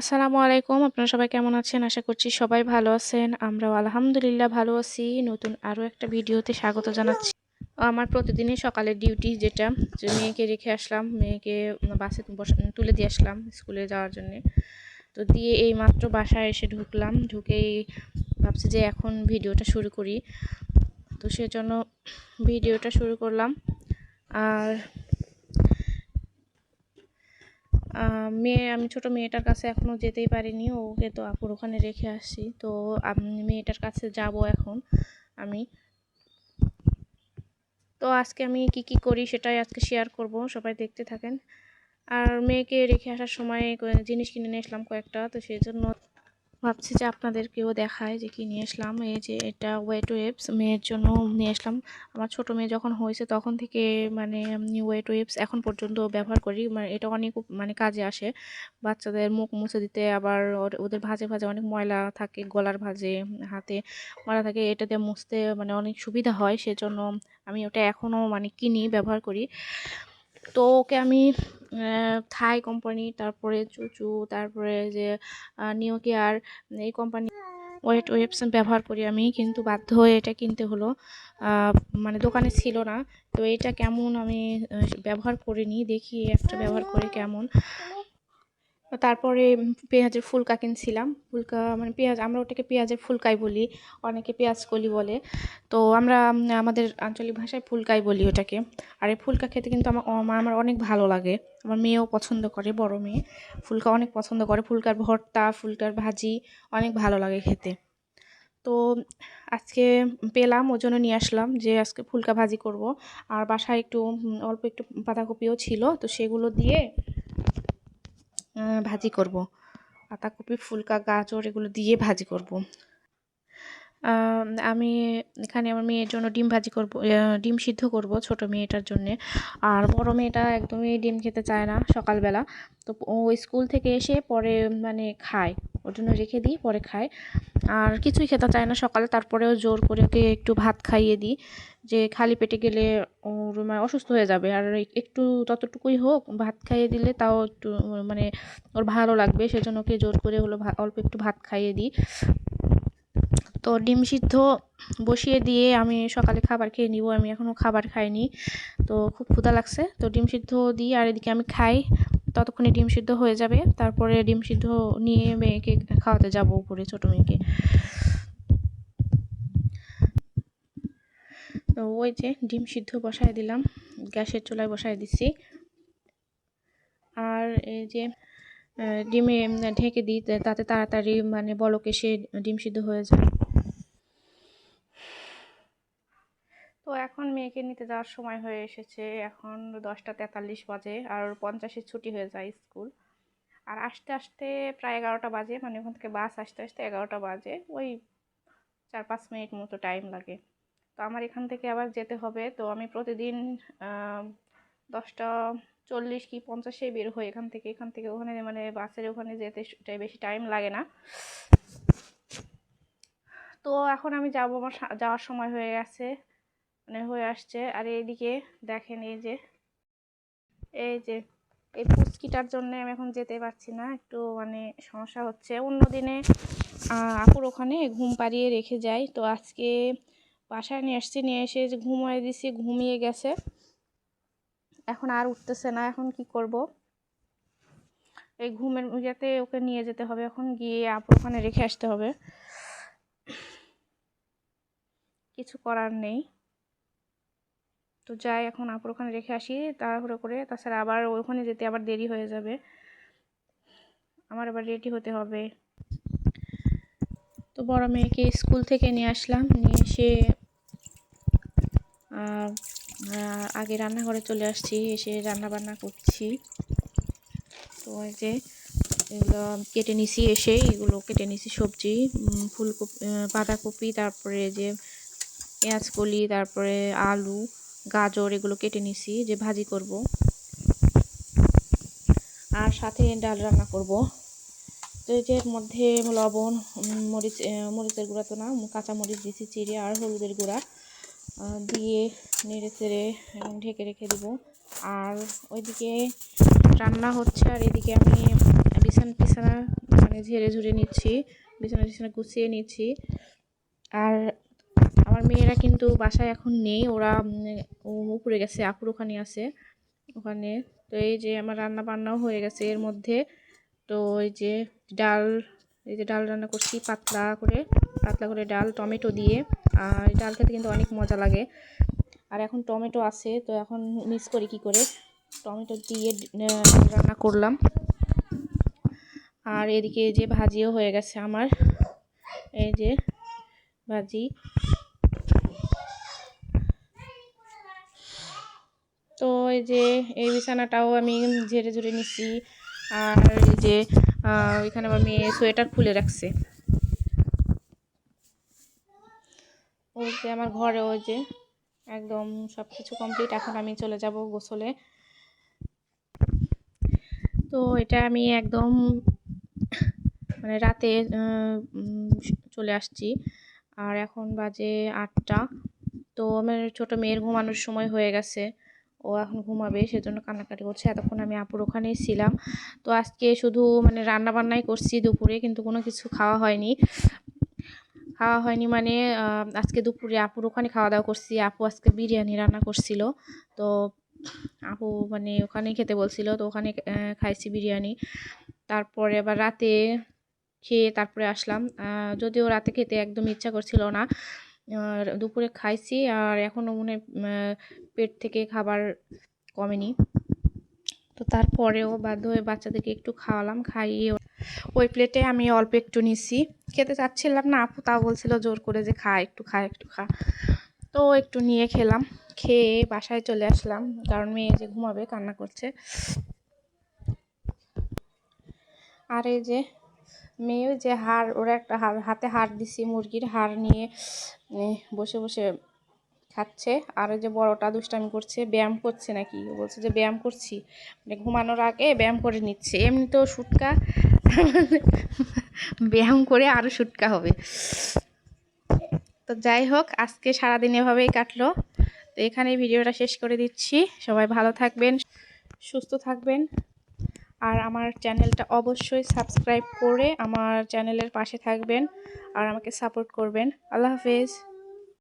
আসসালামু আলাইকুম, আপনারা সবাই কেমন আছেন? আশা করছি সবাই ভালো আছেন। আমরাও আলহামদুলিল্লাহ ভালো আছি। নতুন আরও একটা ভিডিওতে স্বাগত জানাচ্ছি। আমার প্রতিদিনই সকালের ডিউটি যেটা, যে মেয়েকে রেখে আসলাম, মেয়েকে বাসে তুলে দিয়ে আসলাম স্কুলে যাওয়ার জন্যে। তো দিয়ে এই মাত্র বাসায় এসে ঢুকলাম, ঢুকেই ভাবছি যে এখন ভিডিওটা শুরু করি। তো সেজন্য ভিডিওটা শুরু করলাম। আর মেয়ে, আমি ছোট মেয়েটার কাছে এখনও যেতেই পারিনি। ওকে তো আপুর ওখানে রেখে আসছি। তো আমি মেয়েটার কাছে যাব এখন আমি। তো আজকে আমি কি কি করি সেটাই আজকে শেয়ার করব। সবাই দেখতে থাকেন। আর মেয়েকে রেখে আসার সময় জিনিস কিনে নিয়ে আসলাম কয়েকটা। তো সেই জন্য ভাবছি যে আপনাদেরকেও দেখায় যে কি নিয়ে আসলাম। এই যে এটা ওয়েট ওয়েবস মেয়ের জন্য নিয়ে আসলাম। আমার ছোট মেয়ে যখন হয়েছে তখন থেকে মানে ওয়েট ওয়েবস এখন পর্যন্ত ব্যবহার করি। মানে এটা অনেক মানে কাজে আসে। বাচ্চাদের মুখ মুছে দিতে আবার ওদের ভাজে ভাজে অনেক ময়লা থাকে গলার ভাজে, হাতে ময়লা থাকে। এটা দিয়ে মুছতে মানে অনেক সুবিধা হয়। সেজন্য আমি ওটা এখনও মানে কিনি, ব্যবহার করি। তো ওকে আমি থাই কোম্পানি, তারপরে চুচু, তারপরে যে নিউ কেয়ার এই কোম্পানি ওয়েট ওয়েবসাইট ব্যবহার করি আমি, কিন্তু বাধ্য হয়ে এটা কিনতে হলো। মানে দোকানে ছিল না, তো এটা কেমন আমি ব্যবহার করিনি, দেখি একটা ব্যবহার করে কেমন। তারপরে পেঁয়াজের ফুলকা কিনছিলাম। ফুলকা মানে পেঁয়াজ, আমরা ওটাকে পেঁয়াজের ফুলকাই বলি, অনেকে পেঁয়াজ কলি বলে। তো আমরা আমাদের আঞ্চলিক ভাষায় ফুলকাই বলি ওটাকে। আর এই ফুলকা খেতে কিন্তু আমার আমার অনেক ভালো লাগে। আমার মেয়েও পছন্দ করে, বড় মেয়ে। ফুলকা অনেক পছন্দ করে। ফুলকার ভর্তা, ফুলকার ভাজি অনেক ভালো লাগে খেতে। তো আজকে পেলাম ওই জন্য নিয়ে আসলাম যে আজকে ফুলকা ভাজি করব। আর বাসায় একটু অল্প একটু পাতাকপিও ছিল, তো সেগুলো দিয়ে ভাজি করব। পাতাকপি ফুলকা গাজর এগুলো দিয়ে ভাজি করব। আম, এখানে আমার মেয়ের জন্য ডিম ভাজি করব ডিম সিদ্ধ করব ছোট মেয়েটার জন্য। আর বড় মেয়েটা একদমই ডিম খেতে চায় না সকালবেলা। তো ও স্কুল থেকে এসে পরে মানে খায়। ওর জন্য রেখে দিই পরে খায়। আর কিছুই খেতে চায় না সকালে। তারপরেও জোর করে ওকে একটু ভাত খাইয়ে দিই। যে খালি পেটে গেলে ওর মানে অসুস্থ হয়ে যাবে। আর একটু ততটুকুই হোক ভাত খাইয়ে দিলে তাও একটু মানে ওর ভালো লাগবে। সেজন্য ওকে জোর করে হলো অল্প একটু ভাত খাইয়ে দিই। তো ডিম সিদ্ধ বসিয়ে দিয়ে আমি সকালে খাবার খেয়ে নিব। আমি এখনও খাবার খাইনি, তো খুব ক্ষুধা লাগছে। তো ডিম সিদ্ধ দিই আর এদিকে আমি খাই। ততক্ষণে ডিম সিদ্ধ হয়ে যাবে। তারপরে ডিম সিদ্ধ নিয়ে মেয়েকে খাওয়াতে যাব উপরে, ছোটো মেয়েকে। তো ওই যে ডিম সিদ্ধ বসায় দিলাম, গ্যাসের চুলায় বসায় দিচ্ছি আর এই যে ডিমে ঢেকে দিই, তাতে তাড়াতাড়ি মানে বলক এসে ডিম সিদ্ধ হয়ে যায়। এখন মেয়েকে নিতে যাওয়ার সময় হয়ে এসেছে। এখন দশটা তেতাল্লিশ বাজে আর পঞ্চাশের ছুটি হয়ে যায় স্কুল। আর আসতে আসতে প্রায় এগারোটা বাজে মানে ওখান থেকে বাস আসতে আসতে এগারোটা বাজে। ওই চার পাঁচ মিনিট মতো টাইম লাগে। তো আমার এখান থেকে আবার যেতে হবে। তো আমি প্রতিদিন দশটা চল্লিশ কি পঞ্চাশে বের হই এখান থেকে। এখান থেকে ওখানে মানে বাসের ওখানে যেতে বেশি টাইম লাগে না। তো এখন আমি যাব আমার যাওয়ার সময় হয়ে গেছে। মানে হয়ে আসছে। আর এইদিকে দেখেন এই যে এই যে, এই পুচকিটার জন্য আমি এখন যেতে পারছি না। একটু মানে সমস্যা হচ্ছে। অন্য দিনে আপুর ওখানে ঘুম পাড়িয়ে রেখে যাই। তো আজকে বাসায় নিয়ে আসছি, নিয়ে এসে যে ঘুমিয়ে দিছি, ঘুমিয়ে গেছে। এখন আর উঠতেছে না। এখন কি করব? এই ঘুমের ইয়েতে ওকে নিয়ে যেতে হবে। এখন গিয়ে আপুর ওখানে রেখে আসতে হবে। কিছু করার নেই। তো যাই, এখন আপুর ওখানে রেখে আসি, তাড়াহুড়ো করে। তাছাড়া আবার ওখানে যেতে আবার দেরি হয়ে যাবে। আমার আবার রেডি হতে হবে। তো বড় মেয়েকে স্কুল থেকে নিয়ে আসলাম। নিয়ে এসে আগে রান্নাঘরে চলে আসছি, এসে রান্না বান্না করছি। তো এই যে, এগুলো কেটে নিছি এসে, এগুলো কেটে নিছি সবজি ফুলকপি বাঁধাকপি, তারপরে যে পেঁয়াজকলি, তারপরে আলু গাজর এগুলো কেটে নিছি, যে ভাজি করব। আর সাথে ডাল রান্না করব। তো এর মধ্যে লবণ মরিচ মরিচের গুঁড়া তো না কাঁচা মরিচ দিছি, চিড়ে আর হলুদের গুঁড়া। দিয়ে নেড়ে চেড়ে ঢেকে রেখে দিব। আর ওইদিকে রান্না হচ্ছে, আর এদিকে আমি বিছানা বিছানা মানে ঝেড়ে ঝুড়ে নিচ্ছি, বিছানা টিছানা গুছিয়ে নিচ্ছি। আর আমার মেয়েরা কিন্তু বাসায় এখন নেই, ওরা উপরে গেছে, আপুর ওখানে আছে, ওখানে। তো এই যে আমার রান্না বান্নাও হয়ে গেছে এর মধ্যে। তো এই যে ডাল, এই যে ডাল রান্না করছি পাতলা করে পাতলা করে ডাল, টমেটো দিয়ে। আর ডাল খেতে কিন্তু অনেক মজা লাগে। আর এখন টমেটো আছে, তো এখন মিক্স করি কি করে? টমেটো দিয়ে রান্না করলাম। আর এদিকে যে ভাজিও হয়ে গেছে আমার। এই যে ভাজি। তো এই যে এই বিছানাটাও আমি ঝেড়ে ঝুড়ে নিচ্ছি আর এই যে এখানে আমার মেয়ে সোয়েটার খুলে রাখছে। ওই যে আমার ঘরে, ওই যে একদম সব কিছু কমপ্লিট। এখন আমি চলে যাব গোসলে। তো এটা আমি একদম মানে রাতে চলে আসছি। আর এখন বাজে আটটা। তো আমার ছোট মেয়ের ঘুমানোর সময় হয়ে গেছে। ও এখন ঘুমাবে, সেজন্য কান্নাকাটি করছে। এতক্ষণ আমি আপুর ওখানেই ছিলাম। তো আজকে শুধু মানে রান্না বান্নাই করছি দুপুরে, কিন্তু কোনো কিছু খাওয়া হয়নি। খাওয়া হয়নি মানে আজকে দুপুরে আপুর ওখানে খাওয়া দাওয়া করছি। আপু আজকে বিরিয়ানি রান্না করছিল। তো আপু মানে ওখানে খেতে বলছিল, তো ওখানে খাইছি বিরিয়ানি। তারপরে আবার রাতে খেয়ে তারপরে আসলাম। যদিও রাতে খেতে একদম ইচ্ছা করছিল না আর দুপুরে খাইছি আর এখনও মনে পেট থেকে খাবার কমেনি। তো তারপরেও বাধ্য হয়ে বাচ্চাদেরকে একটু খাওয়ালাম, খাইয়ে ওই প্লেটে আমি অল্প একটু নিছি। খেতে চাচ্ছিলাম না, আপু তাও বলছিল জোর করে যে খা, একটু খা একটু খা। তো একটু নিয়ে খেলাম, খেয়ে বাসায় চলে আসলাম, কারণ মেয়ে যে ঘুমাবে, কান্না করছে। আর এই যে মেয়ে যে হাড়, ওরা একটা হাতে হাড় দিছি, মুরগির হাড় নিয়ে। বসে বসে খাচ্ছে। আর যে বড়টা দুষ্টামি করছে, ব্যায়াম করছে নাকি? বলছে যে ব্যায়াম করছি। মানে ঘুমানোর আগে ব্যায়াম করে নিচ্ছে। এমনিতেও শুটকা ব্যায়াম করে আরও শুটকা হবে। তো যাই হোক, আজকে সারাদিন এভাবেই কাটলো। তো এখানে ভিডিওটা শেষ করে দিচ্ছি। সবাই ভালো থাকবেন, সুস্থ থাকবেন। আর আমার চ্যানেলটা অবশ্যই সাবস্ক্রাইব করে আমার চ্যানেলের পাশে থাকবেন আর আমাকে সাপোর্ট করবেন। আল্লাহ হাফেজ।